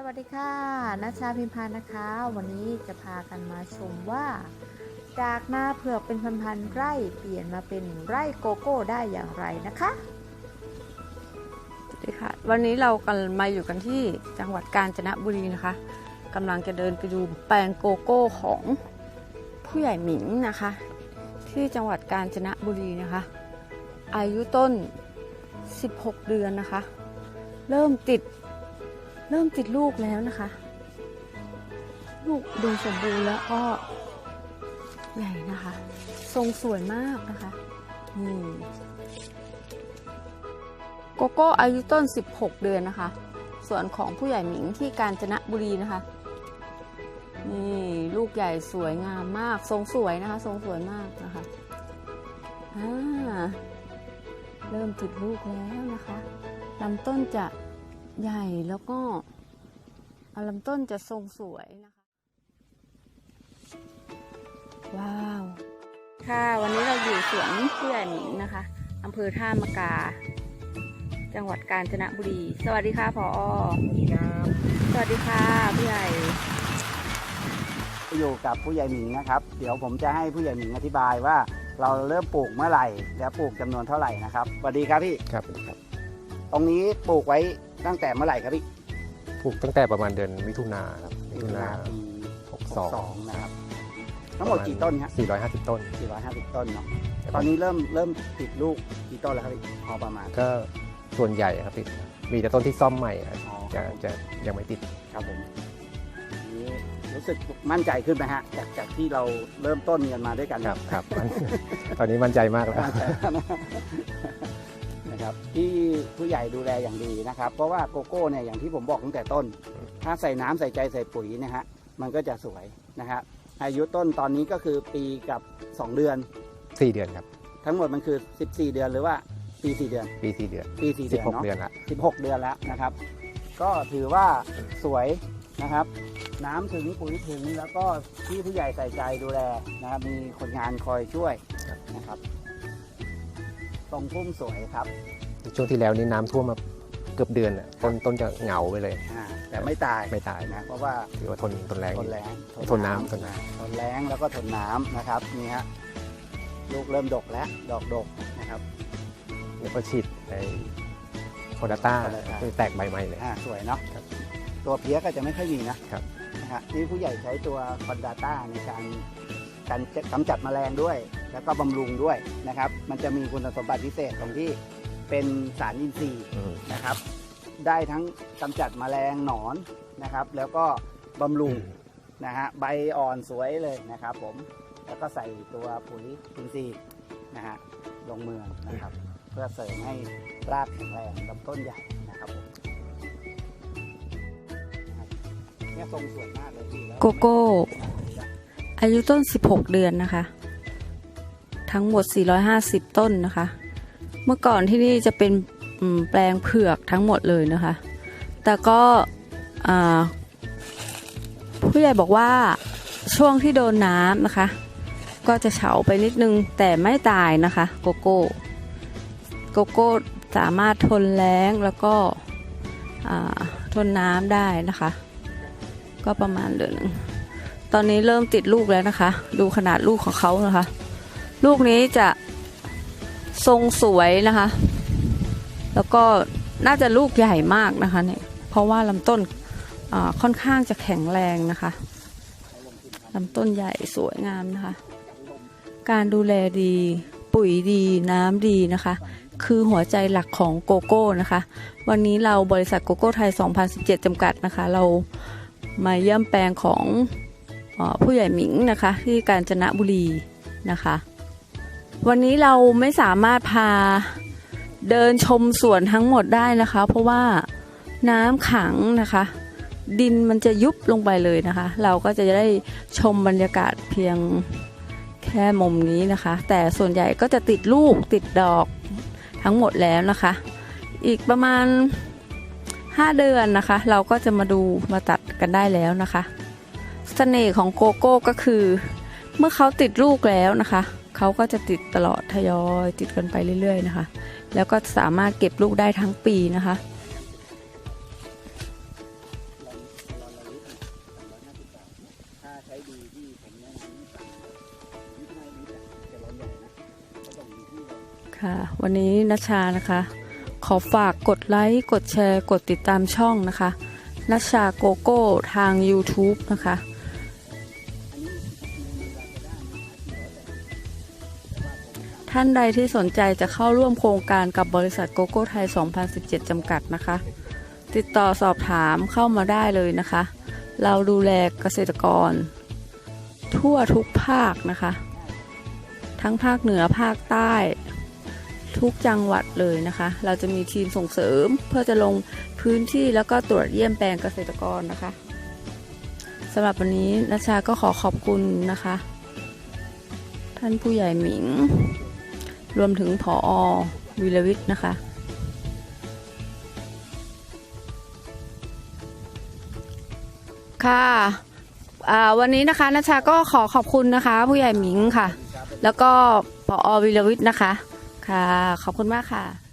สวัสดีค่ะนัชชาพิมพานนะคะ วันนี้จะพากันมาชมว่า จากนาเผือกเป็นพันๆไร่เปลี่ยนมาเป็นไร่โกโก้ได้อย่างไรนะคะสวัสดีค่ะ วันนี้เรากำลังมาอยู่กันที่จังหวัดกาญจนบุรีนะคะกำลังจะเดินไปดูแปลงโกโก้ของผู้ใหญ่หมิงนะคะ ที่จังหวัดกาญจนบุรีนะคะ อายุต้น 16 เดือนนะคะ เริ่มติด เริ่มติดลูกแล้วนะคะ ลูกดูสมบูรณ์แล้วก็ใหญ่นะคะ ทรงสวยมากนะคะนี่โกโก้อายุต้น 16 เดือนนะคะ ส่วนของผู้ใหญ่หมิงที่กาญจนบุรีนะคะ นี่ลูกใหญ่สวยงามมาก ทรงสวยนะคะ ทรงสวยมากนะคะอ่าเริ่มติดลูกแล้วนะคะลำต้นจะ ใหญ่แล้วก็อ่าลำต้นจะทรงสวยนะคะ ว้าว ค่ะ วันนี้เราอยู่สวนผู้ใหญ่หมิงนะคะอำเภอท่ามะกา จังหวัดกาญจนบุรี สวัสดีค่ะผอสวัสดีค่ะผู้ใหญ่ อยู่กับผู้ใหญ่หมิงนะครับ เดี๋ยวผมจะให้ผู้ใหญ่หมิงอธิบายว่า เราเริ่มปลูกเมื่อไหร่ และปลูกจำนวนเท่าไหร่นะครับสวัสดีครับพี่ ครับครับตรงนี้ปลูกไว้ ตั้งแต่เมื่อไหร่ครับพี่ปลูกตั้งแต่ประมาณเดือนมิถุนาครับมิถุนาปีหกสอง62นะครับ ทั้งหมดกี่ต้นครับ450 ต้น 450 ต้นเนาะตอนนี้เริ่มเริ่มติดลูกกี่ต้นแล้วครับพี่พอประมาณก็ส่วนใหญ่ครับติดมีแต่ต้นที่ซ่อมใหม่ครับอ๋อจะจะยังไม่ติดครับผมนี้รู้สึกมั่นใจขึ้นไหมฮะจากจากที่เราเริ่มต้นกันมาด้วยกันครับครับมันตอนนี้มั่นใจมากแล้ว มั่นใจนะ ครับ ที่ผู้ใหญ่ดูแลอย่างดีนะครับ เพราะว่าโกโก้เนี่ยอย่างที่ผมบอกตั้งแต่ต้น ถ้าใส่น้ำใส่ใจใส่ปุ๋ยเนะฮะมันก็จะสวยนะครับอายุต้นตอนนี้ก็คือปีกับ 2 เดือน 4 เดือนครับ ทั้งหมดมันคือ 14 เดือนหรือว่าปี4เดือน ปี4เดือนปี4เดือนเนาะ16 เดือนละ16 เดือนแล้วนะครับ ก็ถือว่าสวยนะครับ น้ำถึงปุ๋ยถึงแล้วก็ที่ผู้ใหญ่ใส่ใจดูแลนะครับมีคนงานคอยช่วยนะครับ ตรงพุ่มสวยครับช่วงที่แล้วนี่น้ำท่วมมาเกือบเดือนอะต้นต้นจะเหงาไปเลย อ่าแต่ไม่ตายไม่ตายนะเพราะว่าถือว่าทนทนแรงทอนยู่ แรงทนน้ำทนน้ ทนแรงแล้วก็ทนน้ำนะครับนี่ฮะลูกเริ่มดกแล้วดอกดกนะครับ แล้วก็ฉีดในโคดาต้า Kodata แตกใบใหม่เลย อ่าสวยเนาะครับตัวเพี้ยก็จะไม่ค่อยมีนะครับ นะฮะที่ผู้ใหญ่ใช้ตัวคอนดาต้าในการการกำจัดแมลงด้วย แล้วก็บำรุงด้วยนะครับ มันจะมีคุณสมบัติพิเศษตรงที่เป็นสารอินทรีย์อืม นะครับ ได้ทั้งกำจัดแมลงหนอนนะครับ แล้วก็บำรุงนะฮะใบอ่อนสวยเลยนะครับ ผมแล้วก็ใส่ตัวปุ๋ยอินทรีย์นะฮะลงเมืองนะครับ เพื่อเสริมให้รากแข็งแรงลำต้นใหญ่นะครับผมเนี่ยทรงสวยมากเลยพี่แล้ว โกโก้ อายุต้น 16 เดือนนะคะ ทั้งหมด 450 ต้นนะคะ เมื่อก่อนที่นี่จะเป็นแปลงเผือกทั้งหมดเลยนะคะ แต่ก็ผู้ใหญ่บอกว่าช่วงที่โดนน้ำนะคะ ก็จะเฉาไปนิดนึงแต่ไม่ตายนะคะโกโก้โกโก้สามารถทนแล้งแล้วก็ทนน้ำได้นะคะ ก็ประมาณเดือนหนึ่งตอนนี้เริ่มติดลูกแล้วนะคะ ดูขนาดลูกของเขานะคะ ลูกนี้จะทรงสวยนะคะ แล้วก็น่าจะลูกใหญ่มากนะคะเนี่ยเพราะว่าลำต้นค่อนข้างจะแข็งแรงนะคะลำต้นใหญ่สวยงามนะคะ การดูแลดีปุ๋ยดีน้ำดีนะคะ คือหัวใจหลักของโกโก้นะคะ วันนี้เราบริษัทโกโก้ไทย 2017 จำกัดนะคะ เรามาเยี่ยมแปลงของอผู้ใหญ่หมิงนะคะ ที่กาญจนบุรีนะคะ วันนี้เราไม่สามารถพาเดินชมสวนทั้งหมดได้นะคะ เพราะว่าน้ำขังนะคะ ดินมันจะยุบลงไปเลยนะคะ เราก็จะได้ชมบรรยากาศเพียงแค่มุมนี้นะคะ แต่ส่วนใหญ่ก็จะติดลูกติดดอกทั้งหมดแล้วนะคะ อีกประมาณ 5 เดือนนะคะ เราก็จะมาดูมาตัดกันได้แล้วนะคะเสน่ห์ของโกโก้ก็คือ เมื่อเขาติดลูกแล้วนะคะ เขาก็จะติดตลอดทยอยติดกันไปเรื่อย ๆ นะคะ แล้วก็สามารถเก็บลูกได้ทั้งปีนะคะ ค่ะ วันนี้นัชานะคะ ขอฝากกดไลค์กดแชร์ กดติดตามช่องนะคะนัชชาโกโก้ทาง YouTube นะคะ ท่านใดที่สนใจจะเข้าร่วมโครงการกับบริษัทโกโก้ไทย 2017 จำกัดนะคะ ติดต่อสอบถามเข้ามาได้เลยนะคะ เราดูแลเกษตรกร ทั่วทุกภาคนะคะ ทั้งภาคเหนือภาคใต้ ทุกจังหวัดเลยนะคะ เราจะมีทีมส่งเสริมเพื่อจะลงพื้นที่แล้วก็ตรวจเยี่ยมแปลงเกษตรกรนะคะสำหรับวันนี้นัชชาก็ขอขอบคุณนะคะ ท่านผู้ใหญ่หมิง รวมถึงผออวิรวิทย์นะคะ ค่ะวันนี้นะคะนัชชาก็ขอขอบคุณนะคะ ผู้ใหญ่หมิงค่ะ แล้วก็ผออวิรวิทย์นะคะ ค่ะ ขอบคุณมากค่ะ